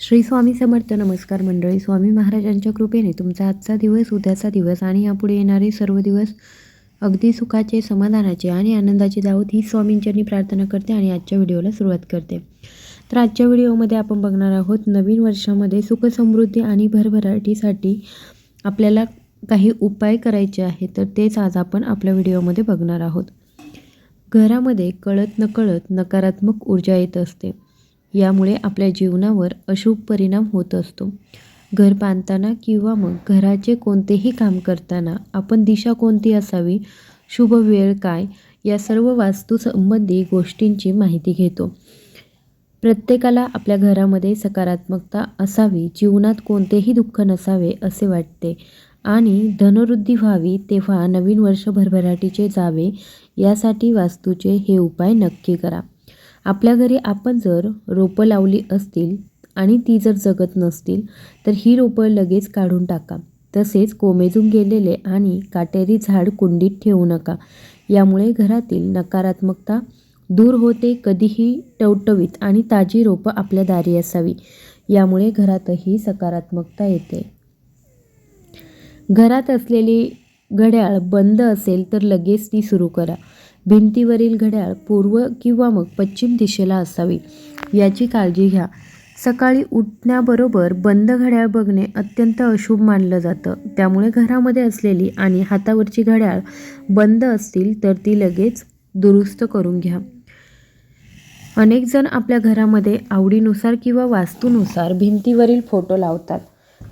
श्री स्वामी समर्थ नमस्कार मंडळी स्वामी महाराजांच्या कृपेने तुमचा आजचा दिवस उद्याचा दिवस आणि यापुढे येणारे सर्व दिवस अगदी सुखाचे समाधानाचे आणि आनंदाचे दावत ही स्वामींच्यांनी प्रार्थना करते आणि आजच्या व्हिडिओला सुरुवात करते. तर आजच्या व्हिडिओमध्ये आपण बघणार आहोत नवीन वर्षामध्ये सुखसमृद्धी आणि भरभराटीसाठी आपल्याला काही उपाय करायचे आहेत तर तेच आज आपण आपल्या व्हिडिओमध्ये बघणार आहोत. घरामध्ये कळत नकळत नकारात्मक ऊर्जा येत असते. यामुळे आपल्या जीवनावर अशुभ परिणाम होत असतो. घर बांधताना किंवा मग घराचे कोणतेही काम करताना आपण दिशा कोणती असावी शुभ वेळ काय या सर्व वास्तूसंबंधी गोष्टींची माहिती घेतो. प्रत्येकाला आपल्या घरामध्ये सकारात्मकता असावी जीवनात कोणतेही दुःख नसावे असे वाटते. आणि धनवृद्धी व्हावी तेव्हा नवीन वर्ष भरभराटीचे जावे यासाठी वास्तूचे हे उपाय नक्की करा. आपल्या घरी आपण जर रोपं लावली असतील आणि ती जर जगत नसतील तर ही रोपं लगेच काढून टाका. तसेच कोमेजून गेलेले आणि काटेरी झाड कुंडीत ठेवू नका. यामुळे घरातील नकारात्मकता दूर होते कधीही टवटवीत आणि ताजी रोपं आपल्या दारी असावी. यामुळे घरातही सकारात्मकता येते. घरात असलेली घड्याळ बंद असेल तर लगेच ती सुरू करा. भिंतीवरील घड्याळ पूर्व किंवा मग पश्चिम दिशेला असावी. याची काळजी घ्या. सकाळी उठण्याबरोबर बंद घड्याळ बघणे अत्यंत अशुभ मानलं जातं. त्यामुळे घरामध्ये असलेली आणि हातावरची घड्याळ बंद असतील तर ती लगेच दुरुस्त करून घ्या. अनेक जण आपल्या घरामध्ये आवडीनुसार किंवा वास्तूनुसार भिंतीवरील फोटो लावतात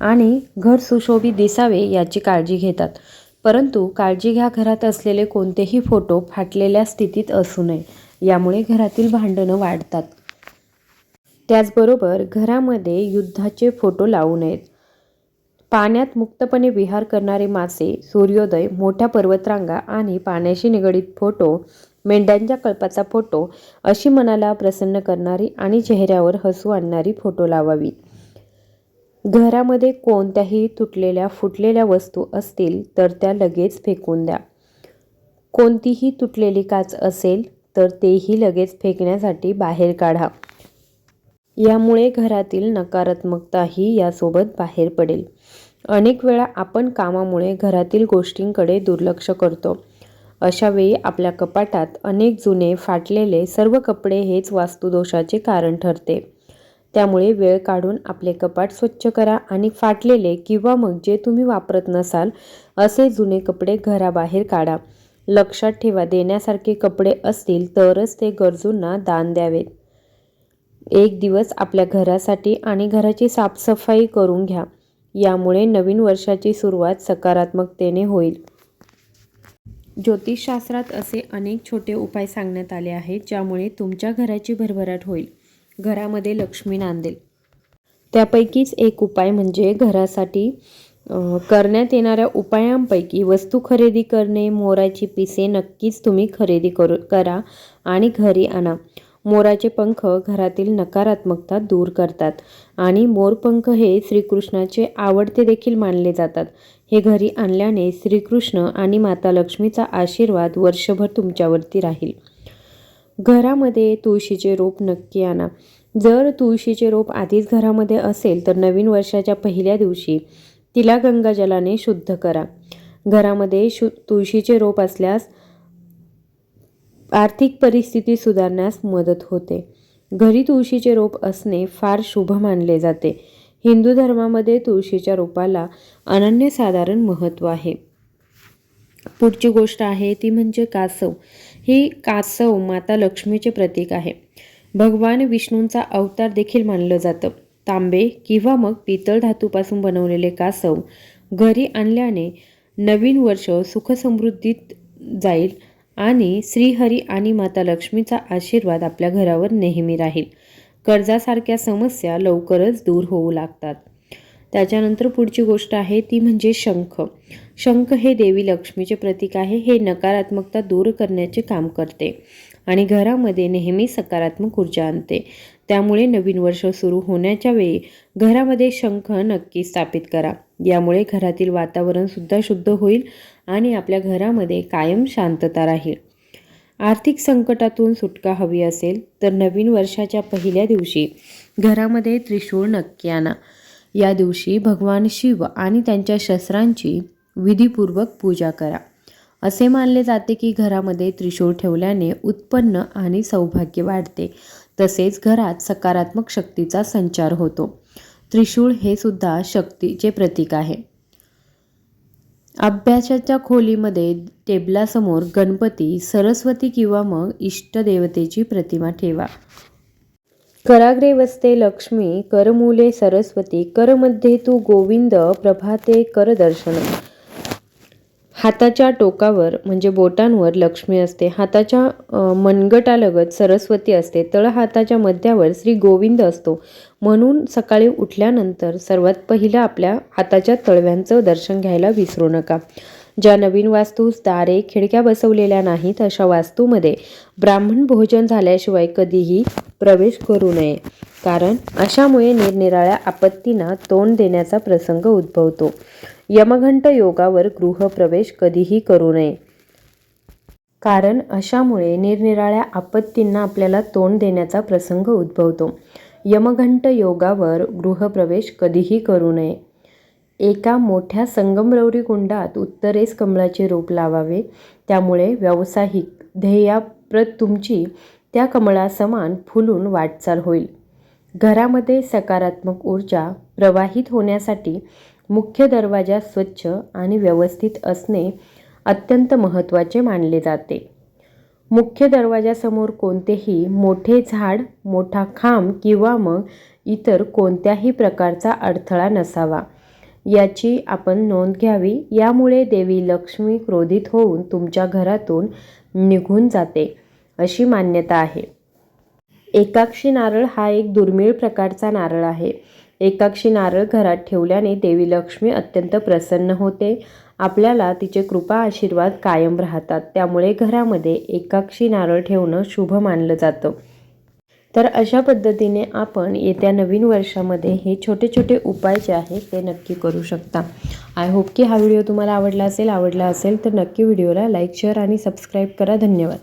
आणि घर सुशोभित दिसावे याची काळजी घेतात. परंतु काळजी घ्या घरात असलेले कोणतेही फोटो फाटलेल्या स्थितीत असू नये यामुळे घरातील भांडणं वाढतात. त्याचबरोबर घरामध्ये युद्धाचे फोटो लावू नयेत. पाण्यात मुक्तपणे विहार करणारे मासे सूर्योदय मोठ्या पर्वतरांगा आणि पाण्याशी निगडीत फोटो मेंढ्यांच्या कळपाचा फोटो अशी मनाला प्रसन्न करणारी आणि चेहऱ्यावर हसू आणणारी फोटो लावावीत. घरामध्ये कोणत्याही तुटलेल्या फुटलेल्या वस्तू असतील तर त्या लगेच फेकून द्या. कोणतीही तुटलेली काच असेल तर तेही लगेच फेकण्यासाठी बाहेर काढा. यामुळे घरातील नकारात्मकताही यासोबत बाहेर पडेल. अनेक वेळा आपण कामामुळे घरातील गोष्टींकडे दुर्लक्ष करतो. अशा वेळी आपल्या कपाटात अनेक जुने फाटलेले सर्व कपडे हेच वास्तुदोषाचे कारण ठरते. त्यामुळे वेळ काढून आपले कपाट स्वच्छ करा आणि फाटलेले किंवा मग जे तुम्ही वापरत नसाल असे जुने कपडे घराबाहेर काढा. लक्षात ठेवा देण्यासारखे कपडे असतील तरच ते गरजूंना दान द्यावेत. एक दिवस आपल्या घरासाठी आणि घराची साफसफाई करून घ्या. यामुळे नवीन वर्षाची सुरुवात सकारात्मकतेने होईल. ज्योतिषशास्त्रात असे अनेक छोटे उपाय सांगण्यात आले आहेत ज्यामुळे तुमच्या घराची भरभराट होईल. घरामध्ये लक्ष्मी नांदेल. त्यापैकीच एक उपाय म्हणजे घरासाठी करण्यात येणाऱ्या उपायांपैकी वस्तू खरेदी करणे मोराची पिसे नक्कीच तुम्ही खरेदी करू करा आणि घरी आणा. मोराचे पंख घरातील नकारात्मकता दूर करतात आणि मोरपंख हे श्रीकृष्णाचे आवडते देखील मानले जातात. हे घरी आणल्याने श्रीकृष्ण आणि माता लक्ष्मीचा आशीर्वाद वर्षभर तुमच्यावरती राहील. घरामध्ये तुळशीचे रोप नक्की आणा. जर तुळशीचे रोप आधीच घरामध्ये असेल तर नवीन वर्षाच्या पहिल्या दिवशी तिला गंगाजलाने शुद्ध करा. घरामध्ये शु तुळशीचे रोप असल्यास आर्थिक परिस्थिती सुधारण्यास मदत होते. घरी तुळशीचे रोप असणे फार शुभ मानले जाते. हिंदू धर्मामध्ये तुळशीच्या रोपाला अनन्यसाधारण महत्त्व आहे. पुढची गोष्ट आहे ती म्हणजे कासव. ही कासव माता लक्ष्मीचे प्रतीक आहे. भगवान विष्णूंचा अवतार देखील मानलं जातं. तांबे किंवा मग पितळ धातूपासून बनवलेले कासव घरी आणल्याने नवीन वर्ष सुखसमृद्धीत जाईल आणि श्रीहरी आणि माता लक्ष्मीचा आशीर्वाद आपल्या घरावर नेहमी राहील. कर्जासारख्या समस्या लवकरच दूर होऊ लागतात. त्याच्यानंतर पुढची गोष्ट आहे ती म्हणजे शंख. शंख हे देवी लक्ष्मीचे प्रतीक आहे हे नकारात्मकता दूर करण्याचे काम करते आणि घरामध्ये नेहमी सकारात्मक ऊर्जा आणते. त्यामुळे नवीन वर्ष सुरू होण्याच्या वेळी घरामध्ये शंख नक्की स्थापित करा. यामुळे घरातील वातावरणसुद्धा शुद्ध होईल आणि आपल्या घरामध्ये कायम शांतता राहील. आर्थिक संकटातून सुटका हवी असेल तर नवीन वर्षाच्या पहिल्या दिवशी घरामध्ये त्रिशूळ नक्की आणा. या दिवशी भगवान शिव आणि त्यांच्या शस्त्रांची विधीपूर्वक पूजा करा. असे मानले जाते की घरामध्ये त्रिशूळ ठेवल्याने उत्पन्न आणि सौभाग्य वाढते. तसेच घरात सकारात्मक शक्तीचा संचार होतो. त्रिशूळ हे सुद्धा शक्तीचे प्रतीक आहे. अभ्यासाच्या खोलीमध्ये टेबलासमोर गणपती सरस्वती किंवा मग इष्टदेवतेची प्रतिमा ठेवा. कराग्रे वसते लक्ष्मी करमूले सरस्वती करमध्ये तू गोविंद प्रभाते कर दर्शन हाताच्या टोकावर म्हणजे बोटांवर लक्ष्मी असते. हाताच्या मनगटालगत सरस्वती असते. तळ हाताच्या मध्यावर श्री गोविंद असतो. म्हणून सकाळी उठल्यानंतर सर्वात पहिलं आपल्या हाताच्या तळव्यांचं दर्शन घ्यायला विसरू नका. ज्या नवीन वास्तूस दारे खिडक्या बसवलेल्या नाहीत अशा वास्तूमध्ये ब्राह्मण भोजन झाल्याशिवाय कधीही प्रवेश करू नये. कारण अशामुळे निरनिराळ्या आपत्तींना तोंड देण्याचा प्रसंग उद्भवतो. यमघंट योगावर गृहप्रवेश कधीही करू नये. कारण अशामुळे निरनिराळ्या आपत्तींना आपल्याला तोंड देण्याचा प्रसंग उद्भवतो. यमघंट योगावर गृहप्रवेश कधीही करू नये. एका मोठ्या संगमरवरी कुंडात उत्तरेस कमळाचे रोप लावावे. त्यामुळे व्यावसायिक ध्येयाप्रत तुमची त्या कमळासमान फुलून वाटचाल होईल. घरामध्ये सकारात्मक ऊर्जा प्रवाहित होण्यासाठी मुख्य दरवाजा स्वच्छ आणि व्यवस्थित असणे अत्यंत महत्त्वाचे मानले जाते. मुख्य दरवाजासमोर कोणतेही मोठे झाड मोठा खांब किंवा मग इतर कोणत्याही प्रकारचा अडथळा नसावा. याची आपण नोंद घ्यावी. यामुळे देवी लक्ष्मी क्रोधित होऊन तुमच्या घरातून निघून जाते अशी मान्यता आहे. एकाक्षी नारळ हा एक दुर्मिळ प्रकारचा नारळ आहे. एकाक्षी नारळ घरात ठेवल्याने देवी लक्ष्मी अत्यंत प्रसन्न होते. आपल्याला तिचे कृपा आशीर्वाद कायम राहतात. त्यामुळे घरामध्ये एकाक्षी नारळ ठेवणं शुभ मानलं जातं. तर अशा पद्धतीने आपण येत्या नवीन वर्षामध्ये हे छोटे छोटे उपाय जे आहेत ते नक्की करू शकता. आय होप की हा व्हिडिओ तुम्हाला आवडला असेल आवडला असेल तर नक्की व्हिडिओला लाईक शेअर आणि सबस्क्राईब करा. धन्यवाद.